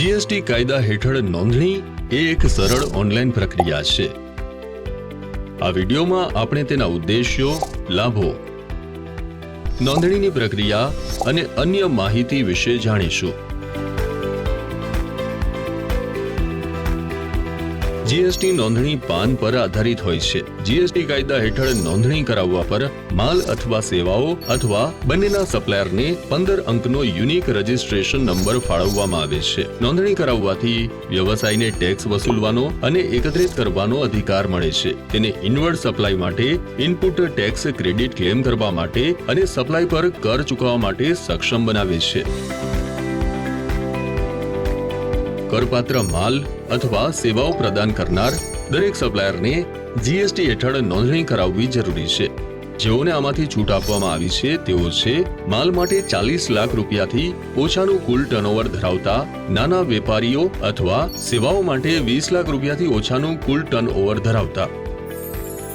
GST કાયદા હેઠળ નોંધણી એ એક સરળ ઓનલાઈન પ્રક્રિયા છે. આ વિડીયોમાં આપણે તેના ઉદ્દેશ્યો, લાભો, નોંધણીની પ્રક્રિયા અને અન્ય માહિતી વિશે જાણીશું. જીએસટી નોંધણી પાન પર આધારિત હોય છે. જીએસટી કાયદા હેઠળ નોંધણી કરાવવા પર માલ અથવા સેવાઓ અથવા બંનેના સપ્લાયરને પંદર અંકનો યુનિક રજિસ્ટ્રેશન નંબર ફાળવવામાં આવે છે. નોંધણી કરાવવાથી વ્યવસાયને ટેક્સ વસૂલવાનો અને એકત્રિત કરવાનો અધિકાર મળે છે. તેને ઇનવર્ડ સપ્લાય માટે ઇનપુટ ટેક્સ ક્રેડિટ ક્લેમ કરવા માટે અને સપ્લાય પર કર ચૂકવવા માટે સક્ષમ બનાવે છે. કરપાત્ર માલ અથવા સેવાઓ પ્રદાન કરનાર દરેક સપ્લાયરને જીએસટી હેઠળ નોંધણી કરાવવી જરૂરી છે. જેઓને આમાંથી છૂટ આપવામાં આવી છે, તેઓ છે, માલ માટે ચાલીસ લાખ રૂપિયાથી ઓછાનું કુલ ટર્નઓવર ધરાવતા નાના વેપારીઓ અથવા સેવાઓ માટે વીસ લાખ રૂપિયાથી ઓછાનું કુલ ટર્નઓવર ધરાવતા.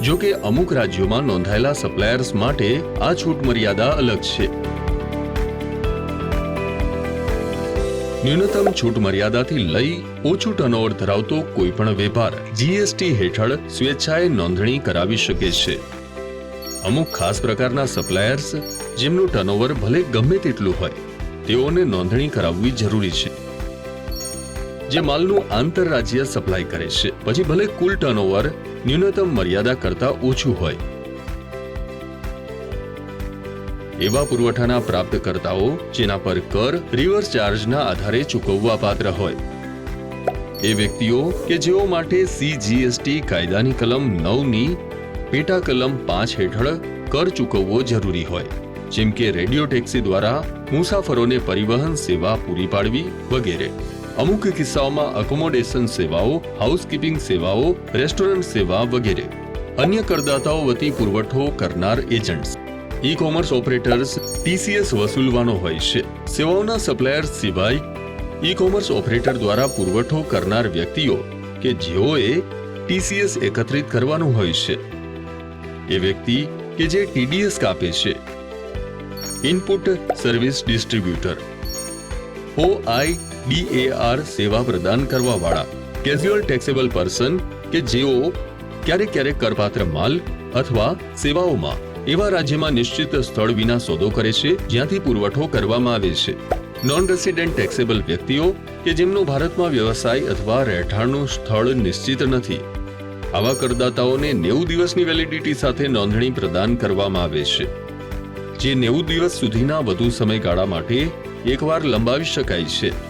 જો કે અમુક રાજ્યોમાં નોંધાયેલા સપ્લાયર્સ માટે આ છૂટ મર્યાદા અલગ છે. ન્યૂનતમ છૂટ મર્યાદાથી લઈ ઓછું ટર્નઓવર ધરાવતો કોઈ પણ વેપાર જીએસટી હેઠળ સ્વેચ્છાએ નોંધણી કરાવી શકે છે. અમુક ખાસ પ્રકારના સપ્લાયર્સ જેમનું ટર્નઓવર ભલે ગમે તેટલું હોય, તેઓને નોંધણી કરાવવી જરૂરી છે. જે માલનું આંતરરાજ્ય સપ્લાય કરે છે, પછી ભલે કુલ ટર્નઓવર ન્યૂનતમ મર્યાદા કરતા ઓછું હોય એવા પુરવઠાના પ્રાપ્તકર્તાઓ જેના પર કર રિવર્સ ચાર્જના આધારે ચૂકવવા પાત્ર હોય. એ વ્યક્તિઓ કે જેઓ માટે સીજીએસટી કાયદાની કલમ નવની, પેટા કલમ પાંચ હેઠળ કર ચૂકવવો જરૂરી હોય. જેમ કે રેડિયો ટેક્સી દ્વારા મુસાફરોને પરિવહન સેવા પૂરી પાડવી વગેરે. અમુક કિસ્સાઓમાં અકોમોડેશન સેવાઓ હાઉસકીપિંગ સેવાઓ રેસ્ટોરન્ટ સેવા વગેરે. અન્ય કરદાતાઓ વતી પુરવઠો કરનાર agents e commerce operators TCS વસૂલવાનો હોય છે. સેવાઓના સપ્લાયર્સ સિવાય ઈ કોમર્સ ઓપરેટર દ્વારા પુરવઠો કરનાર વ્યક્તિઓ કે જેઓએ ટીસીએસ એકત્રિત કરવાનું હોય છે. એ વ્યક્તિ કે જે ટીડીએસ કાપે છે. ઇનપુટ સર્વિસ ડિસ્ટ્રીબ્યુટર ઓઆઈ ડીએઆર સેવા પ્રદાન કરવાવાળા. કેઝ્યુઅલ ટેક્સેબલ પર્સન કે જેઓ ક્યારેક ક્યારેક કરપાત્ર માલ અથવા સેવાઓમાં એવા રાજ્યમાં નિશ્ચિત સ્થળ વિના સોદો કરે છે, જ્યાંથી પુરવઠો કરવામાં આવે છે. નોન રેસિડેન્ટ ટેક્સેબલ વ્યક્તિઓ કે જેમનો ભારતમાં વ્યવસાય અથવા રહેઠાણનું સ્થળ નિશ્ચિત નથી. આવા કરદાતાઓને નેવું દિવસની વેલિડિટી સાથે નોંધણી પ્રદાન કરવામાં આવે છે. જે નેવું દિવસ સુધીના વધુ સમયગાળા માટે એકવાર લંબાવી શકાય છે.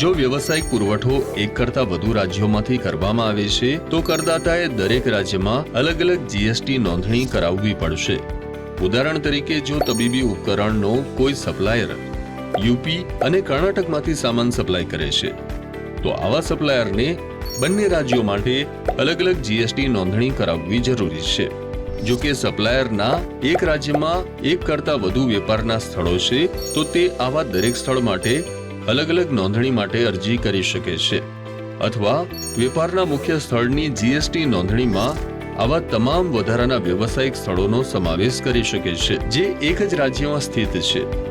જો વ્યવસાયિક પુરવઠો એક કરતા વધુ રાજ્યોમાંથી કરવામાં આવે છે, તો કરદાતાએ દરેક રાજ્યમાં અલગ અલગ જીએસટી નોંધણી કરાવવી પડશે. ઉદાહરણ તરીકે, જો તબીબી ઉપકરણનો કોઈ સપ્લાયર યુપી અને કર્ણાટકમાંથી સામાન સપ્લાય કરે છે, તો આવા સપ્લાયરને બંને રાજ્યો માટે અલગ અલગ જીએસટી નોંધણી કરાવવી જરૂરી છે. જો કે સપ્લાયરના એક રાજ્યમાં એક કરતા વધુ વેપારના સ્થળો છે, તો તે આવા દરેક સ્થળ માટે અલગ અલગ નોંધણી માટે અરજી કરી શકે છે. અથવા વેપારના મુખ્ય સ્થળની જીએસટી નોંધણીમાં આવા તમામ વધારાના વ્યવસાયિક સ્થળોનો સમાવેશ કરી શકે છે, જે એક જ રાજ્યમાં સ્થિત છે.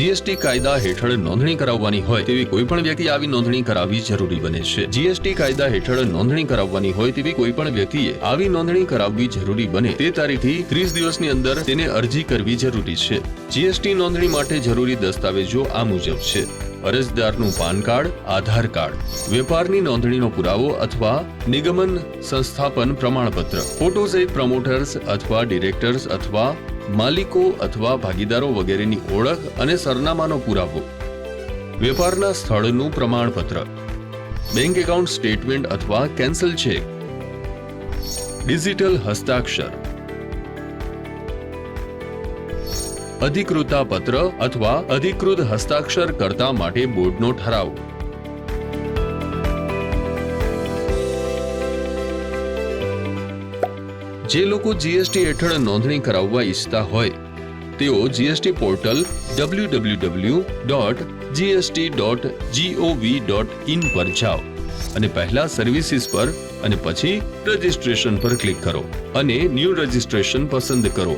જીએસટી કાયદા હેઠળ નોંધણી કરાવવાની હોય તેવી કોઈ પણ વ્યક્તિ આવી નોંધણી કરાવવી જરૂરી બને છે. જીએસટી કાયદા હેઠળ નોંધણી કરાવવાની હોય તેવી કોઈ પણ વ્યક્તિએ આવી નોંધણી કરાવવી જરૂરી બને તે તારીખથી ત્રીસ દિવસની અંદર તેને અરજી કરવી જરૂરી છે. જીએસટી નોંધણી માટે જરૂરી દસ્તાવેજો આ મુજબ છે. અરજદારનું પાન કાર્ડ, આધાર કાર્ડ, વેપારની નોંધણીનો પુરાવો અથવા નિગમન સંસ્થાપન પ્રમાણપત્ર ફોટો સહિત પ્રમોટર્સ અથવા ડિરેક્ટર્સ અથવા માલિકો અથવા ભાગીદારો વગેરેની ઓળખ અને સરનામાનો પુરાવો. વેપારના સ્થળનું પ્રમાણપત્ર. બેંક એકાઉન્ટ સ્ટેટમેન્ટ અથવા કેન્સલ ચેક. ડિજિટલ હસ્તાક્ષર. અધિકૃતા પત્ર અથવા અધિકૃત હસ્તાક્ષર કરતા માટે બોર્ડનો ઠરાવ. જે લોકો જીએસટી હેઠળ નોંધણી કરાવવા ઈચ્છતા હોય, તેઓ GST portal W W W dot GST dot GOV dot in પર જાઓ અને પહેલા સર્વિસીસ પર અને પછી રજિસ્ટ્રેશન પર ક્લિક કરો અને ન્યૂ રજિસ્ટ્રેશન પસંદ કરો.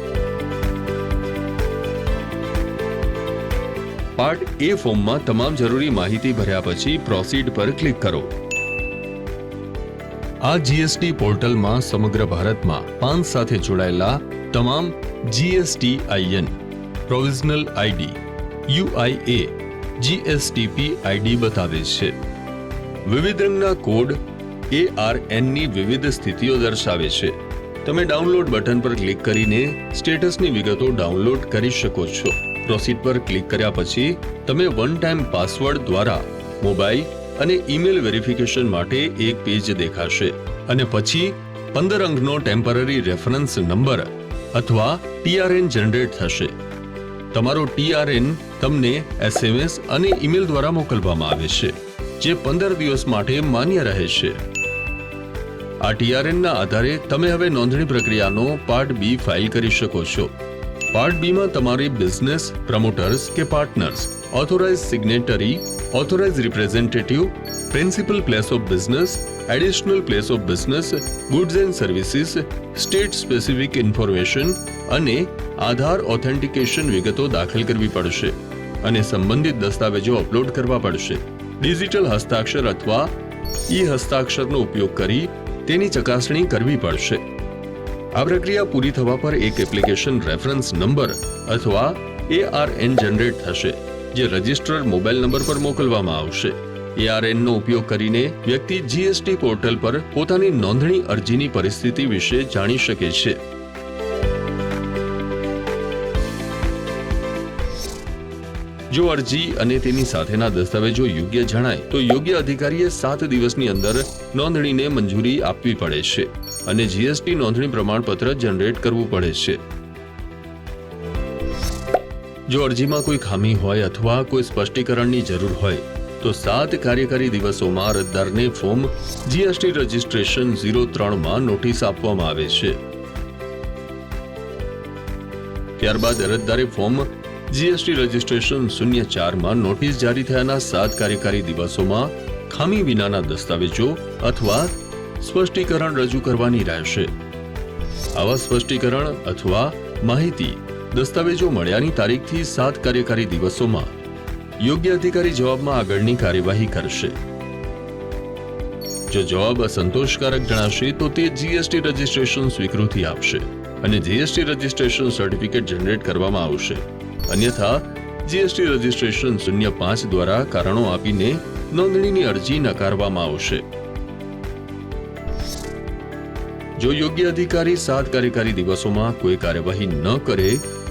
પાર્ટ એ ફોર્મમાં તમામ જરૂરી માહિતી ભર્યા પછી પ્રોસીડ પર ક્લિક કરો. આ જીએસટી પોર્ટલમાં સમગ્ર ભારતમાં પાન સાથે જોડાયેલા તમામ GST IN provisional ID UIA GSTP ID બતાવે છે. વિવિધ રંગના કોડ એ આર એનની વિવિધ સ્થિતિઓ દર્શાવે છે. તમે ડાઉનલોડ બટન પર ક્લિક કરીને સ્ટેટસની વિગતો ડાઉનલોડ કરી શકો છો. પ્રોસીડ પર ક્લિક કર્યા પછી તમે વન ટાઈમ પાસવર્ડ દ્વારા મોબાઈલ અને ઈમેલ વેરિફિકેશન માટે એક પેજ દેખાશે. અને પછી પંદર અંકનો ટેમ્પરરી રેફરન્સ નંબર અથવા ટીઆરએન જનરેટ થશે. તમારો ટીઆરએન તમને એસએમએસ અને ઈમેલ દ્વારા મોકલવામાં આવે છે, જે પંદર દિવસ માટે માન્ય રહે છે. આ ટીઆરએનના આધારે તમે હવે નોંધણી પ્રક્રિયાનો પાર્ટ બી ફાઇલ કરી શકો છો. પાર્ટ બીમાં તમારી બિઝનેસ પ્રમોટર્સ કે partners authorize signatory authorize representative principal place of business additional place of business goods and services state specific information અને આધાર ઓથેન્ટિકેશન વિગતો દાખલ કરવી પડશે અને સંબંધિત દસ્તાવેજો અપલોડ કરવા પડશે. ડિજિટલ હસ્તાક્ષર અથવા ઈ હસ્તાક્ષરનો ઉપયોગ કરી તેની ચકાસણી કરવી પડશે. આ પ્રક્રિયા પૂરી થવા પર એક એપ્લિકેશન રેફરન્સ નંબર અથવા એઆરએન જનરેટ થશે, જે રજિસ્ટર્ડ મોબાઈલ નંબર પર મોકલવામાં આવશે. એઆરએનનો ઉપયોગ કરીને વ્યક્તિ જીએસટી પોર્ટલ પર પોતાની નોંધણી અરજીની પરિસ્થિતિ વિશે જાણી શકે છે. જો અરજી અને તેની સાથેના દસ્તાવેજો યોગ્ય જણાય, તો યોગ્ય અધિકારીએ સાત દિવસની અંદર નોંધણીને મંજૂરી આપવી પડે છે. અને જીએસટી નોંધણી પ્રમાણપત્ર જનરેટ કરવું પડે છે. જો અરજીમાં કોઈ ખામી હોય અથવા કોઈ સ્પષ્ટીકરણની જરૂર હોય, તો સાત કાર્યકારી દિવસોમાં અરજદારને ફોર્મ જીએસટી રજિસ્ટ્રેશન ઝીરો ત્રણમાં નોટિસ આપવામાં આવે છે. ત્યારબાદ અરજદારે ફોર્મ જીએસટી રજિસ્ટ્રેશન શૂન્ય ચારમાં નોટિસ જારી થયાના સાત કાર્યકારી દિવસોમાં ખામી વિનાના દસ્તાવેજો અથવા સ્પષ્ટીકરણ રજૂ કરવાની રહેશે આવા સ્પષ્ટીકરણ અથવા માહિતી દસ્તાવેજો મળ્યાની તારીખથી સાત કાર્યકારી દિવસોમાં યોગ્ય અધિકારી જવાબમાં આગળની કાર્યવાહી કરશે. જો જવાબ અસંતોષકારક જણાશે, તો તે જીએસટી રજિસ્ટ્રેશન સ્વીકૃતિ આપશે અને જીએસટી રજિસ્ટ્રેશન સર્ટિફિકેટ જનરેટ કરવામાં આવશે. અન્યથા જીએસટી રજિસ્ટ્રેશન શૂન્ય પાંચ દ્વારા કારણો આપીને નોંધણીની અરજી નકારવામાં આવશે. જો યોગ્ય અધિકારી સાત કાર્યકારી દિવસોમાં કોઈ કાર્યવાહી ન કરે,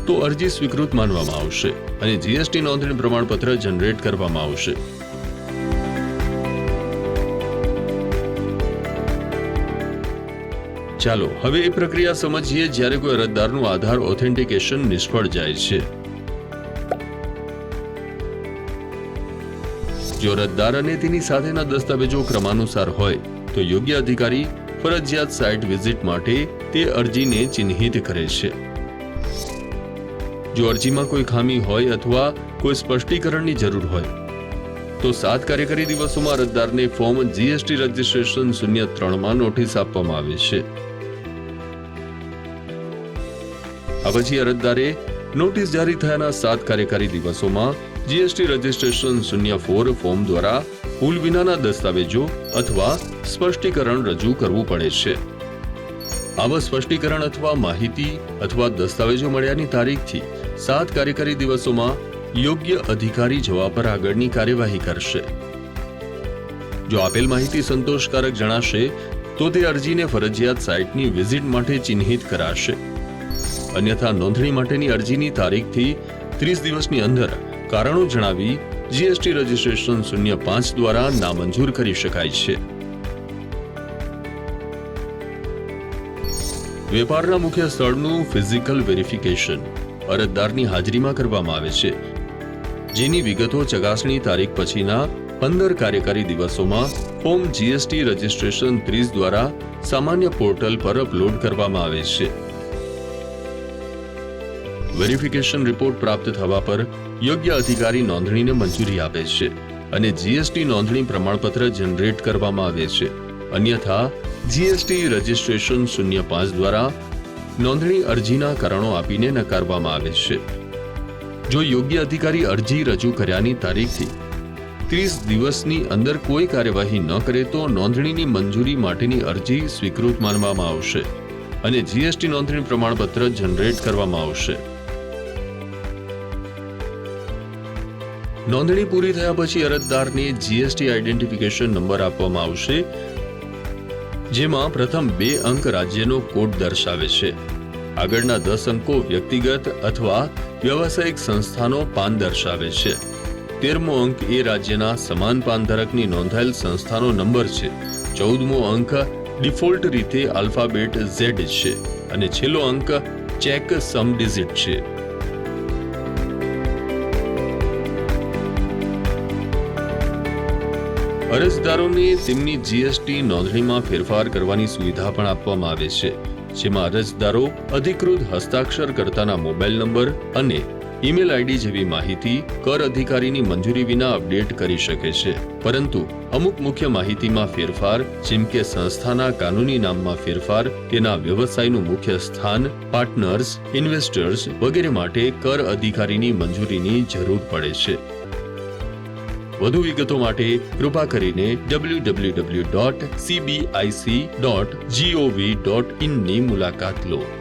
તો અરજી સ્વીકૃત માનવામાં આવશે અને જીએસટી નોંધણી પ્રમાણપત્ર જનરેટ કરવામાં આવશે. ચાલો, હવે એ પ્રક્રિયા સમજીએ જ્યારે કોઈ અરજદારનું આધાર ઓથેન્ટિકેશન નિષ્ફળ જાય છે. જો અરજદાર અને તેની સાથેના દસ્તાવેજો ક્રમાનુસાર હોય, તો યોગ્ય અધિકારી ફરજિયાત સાઇટ વિઝિટ માટે તે અરજીને ચિહ્નિત કરે છે. જો અરજીમાં કોઈ ખામી હોય અથવા કોઈ સ્પષ્ટીકરણની જરૂર હોય, તો સાત કાર્યકારી દિવસોમાં અરજદારને ફોર્મ જીએસટી રજિસ્ટ્રેશન શૂન્ય ત્રણમાં નોટિસ આપવામાં આવે છે. આ પછી અરજદારે નોટિસ જારી થયાના સાત કાર્યકારી દિવસોમાં જીએસટી રજિસ્ટ્રેશન શૂન્ય ફોર ફોર્મ દ્વારા ભૂલ વિનાના દસ્તાવેજો અથવા સ્પષ્ટીકરણ રજૂ કરવું પડે છે. આવા સ્પષ્ટીકરણ અથવા માહિતી અથવા દસ્તાવેજો મળ્યાની તારીખથી સાત કાર્યકારી દિવસોમાં યોગ્ય અધિકારી જવાબ પર આગળની કાર્યવાહી કરશે. જો આપેલ માહિતી સંતોષકારક જણાશે, તો તે અરજીને ફરજિયાત સાઇટની વિઝિટ માટે ચિહ્નિત કરાશે. અન્યથા નોંધણી માટેની અરજીની તારીખથી ત્રીસ દિવસની અંદર કારણો જણાવી જીએસટી રજિસ્ટ્રેશન શૂન્ય પાંચ દ્વારા નામંજૂર કરી શકાય છે. વેપારના મુખ્ય સ્થળનું ફિઝિકલ વેરિફિકેશન અરજદારની હાજરીમાં કરવામાં આવે છે. જેની વિગતો ચકાસણી તારીખ પછીના પંદર કાર્યકારી દિવસોમાં ફોર્મ જીએસટી રજિસ્ટ્રેશન ત્રીસ દ્વારા સામાન્ય પોર્ટલ પર અપલોડ કરવામાં આવે છે. વેરિફિકેશન રિપોર્ટ પ્રાપ્ત થવા પર યોગ્ય અધિકારી નોંધણીને મંજૂરી આપે છે અને જીએસટી નોંધણી પ્રમાણપત્ર જનરેટ કરવામાં આવે છે. અન્યથા જીએસટી રજિસ્ટ્રેશન શૂન્ય પાંચ દ્વારા નોંધણી અરજીના કારણો આપીને નકારવામાં આવે છે. જો યોગ્ય અધિકારી અરજી રજૂ કર્યાની તારીખથી ત્રીસ દિવસની અંદર કોઈ કાર્યવાહી ન કરે તો નોંધણીની મંજૂરી માટેની અરજી સ્વીકૃત માનવામાં આવશે અને જીએસટી નોંધણી પ્રમાણપત્ર જનરેટ કરવામાં આવશે. નોંધણી પૂરી થયા પછી અરજદારને જીએસટી આઈડેન્ટિફિકેશન નંબર આપવામાં આવશે, જેમાં પ્રથમ બે અંક રાજ્યનો કોડ દર્શાવે છે. આગળના દસ અંકો વ્યક્તિગત અથવા વ્યવસાયિક સંસ્થાનો પાન દર્શાવે છે. તેરમો અંક એ રાજ્યના સમાન પાન ધારકની નોંધાયેલ સંસ્થાનો નંબર છે. ચૌદમો અંક ડિફોલ્ટ રીતે આલ્ફાબેટ ઝેડ છે. અને છેલ્લો અંક ચેક સમ ડિઝિટ છે. અરજદારોને તેમની જીએસટી નોંધણીમાં ફેરફાર કરવાની સુવિધા પણ આપવામાં આવે છે, જેમાં અરજદારો અધિકૃત હસ્તાક્ષર કરતાના મોબાઈલ નંબર અને ઈમેલ આઈડી જેવી માહિતી કર અધિકારીની મંજૂરી વિના અપડેટ કરી શકે છે. પરંતુ અમુક મુખ્ય માહિતીમાં ફેરફાર, જેમ કે સંસ્થાના કાનૂની નામમાં ફેરફાર, તેના વ્યવસાયનું મુખ્ય સ્થાન, પાર્ટનર્સ, ઇન્વેસ્ટર્સ વગેરે માટે કર અધિકારીની મંજૂરીની જરૂર પડે છે. વધુ વિગતો માટે કૃપા કરીને www.cbic.gov.in ની મુલાકાત લો.